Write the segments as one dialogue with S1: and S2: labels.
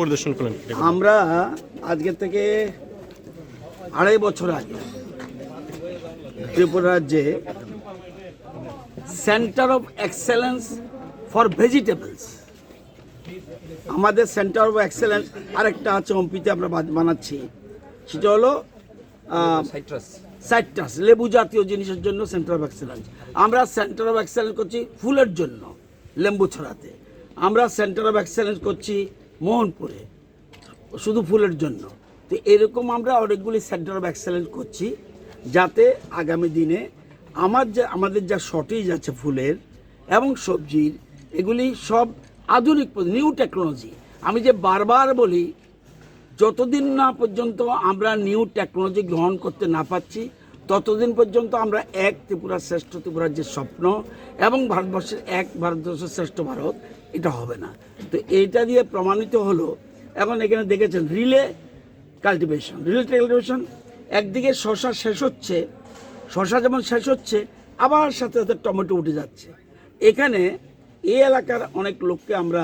S1: পরিদর্শন করলেন।
S2: আমরা আজকে থেকে আড়াই বছর আগে ত্রিপুরা রাজ্যে centre of excellence for vegetables আমাদের সেন্টার অফ এক্সেলেন্স আরেকটা আছে অম্পিতে আমরা বানাচ্ছি। সেটা হলো সাইট্রাস লেবু জাতীয় জিনিসের জন্য সেন্টার অফ এক্সেলেন্স আমরা সেন্টার অফ এক্সেলেন্স করছি ফুলের জন্য লেম্বু ছড়াতে। আমরা সেন্টার অফ এক্সেলেন্স করছি মোহনপুরে শুধু ফুলের জন্য। তো এরকম আমরা অনেকগুলি সেন্টার অফ এক্সেলেন্স করছি যাতে আগামী দিনে আমার যে, আমাদের যা শর্টেজ আছে ফুলের এবং সবজির, এগুলি সব আধুনিক নিউ টেকনোলজি আমি যে বারবার বলি, যতদিন না পর্যন্ত আমরা নিউ টেকনোলজি গ্রহণ করতে না পাচ্ছি ততদিন পর্যন্ত আমরা এক ত্রিপুরা শ্রেষ্ঠ ত্রিপুরার যে স্বপ্ন এবং ভারতবর্ষের এক ভারতবর্ষের শ্রেষ্ঠ ভারত, এটা হবে না। তো এইটা দিয়ে প্রমাণিত হলো, এখন এখানে দেখেছেন রিলে কাল্টিভেশন রিলে কাল্টিভেশন, একদিকে শশা শেষ হচ্ছে, শশা যেমন শেষ হচ্ছে, আবার সাথে সাথে টমেটো উঠে যাচ্ছে। এখানে এই এলাকার অনেক লোককে আমরা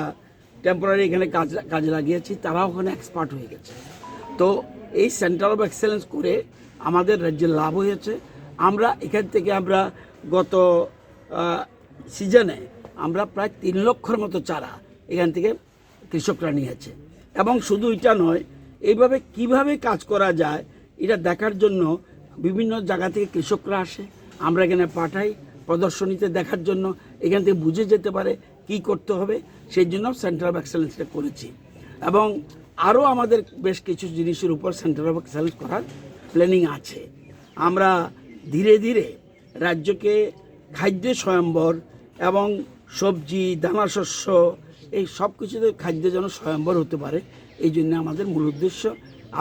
S2: টেম্পোরারি এখানে কাজ, কাজে লাগিয়েছি, তারাও ওখানে এক্সপার্ট হয়ে গেছে। তো এই সেন্টার অফ এক্সেলেন্স করে আমাদের রাজ্যে লাভ হয়েছে। আমরা এখান থেকে আমরা গত সিজনে আমরা প্রায় তিন লক্ষর মতো চারা এখান থেকে কৃষকরা নিয়েছে। এবং শুধু এটা নয়, এইভাবে কীভাবে কাজ করা যায়, এটা দেখার জন্য বিভিন্ন জায়গা থেকে কৃষকরা আসে। আমরা এখানে পাঠাই প্রদর্শনীতে দেখার জন্য, এখান থেকে বুঝে যেতে পারে কি করতে হবে, সেই জন্য সেন্টার অফ এক্সেলেন্সটা করেছি। এবং আরও আমাদের বেশ কিছু জিনিসের উপর সেন্টার অফ এক্সেলেন্স করার প্ল্যানিং আছে। আমরা ধীরে ধীরে রাজ্যকে খাদ্য স্বয়ম্বর এবং সবজি, দানা শস্য, এই সব কিছুতে খাদ্য যেন স্বয়ম্বর হতে পারে, এই জন্য আমাদের মূল উদ্দেশ্য।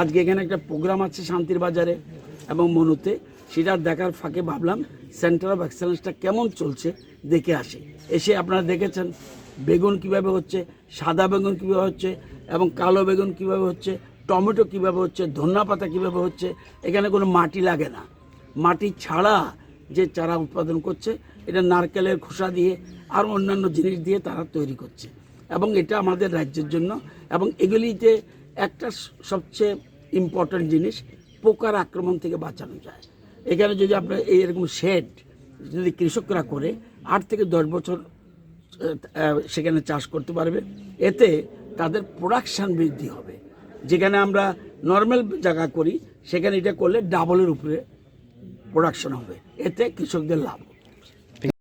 S2: আজকে এখানে একটা প্রোগ্রাম আছে শান্তির বাজারে এবং মনুতে। সেটা দেখার ফাঁকে ভাবলাম সেন্টার অফ এক্সেলেন্সটা কেমন চলছে দেখে আসি। এসে আপনারা দেখেছেন, বেগুন কীভাবে হচ্ছে, সাদা বেগুন কীভাবে হচ্ছে এবং কালো বেগুন কীভাবে হচ্ছে টমেটো কীভাবে হচ্ছে, ধন্যা পাতা কীভাবে হচ্ছে, এখানে কোনো মাটি লাগে না। মাটি ছাড়া যে চারা উৎপাদন করছে, এটা নারকেলের খোসা দিয়ে আর অন্যান্য জিনিস দিয়ে তারা তৈরি করছে। এবং এটা আমাদের রাজ্যের জন্য। এবং এগুলিতে একটা সবচেয়ে ইম্পর্ট্যান্ট জিনিস, পোকার আক্রমণ থেকে বাঁচানো যায়। এখানে যদি আপনার এরকম শেড যদি কৃষকরা করে, আট থেকে দশ বছর সেখানে চাষ করতে পারবে। এতে তাদের প্রোডাকশান বৃদ্ধি হবে। যেখানে আমরা নর্মাল জায়গা করি, সেখানে এটা করলে ডাবলের উপরে প্রোডাকশন হবে। এতে কৃষকদের লাভ।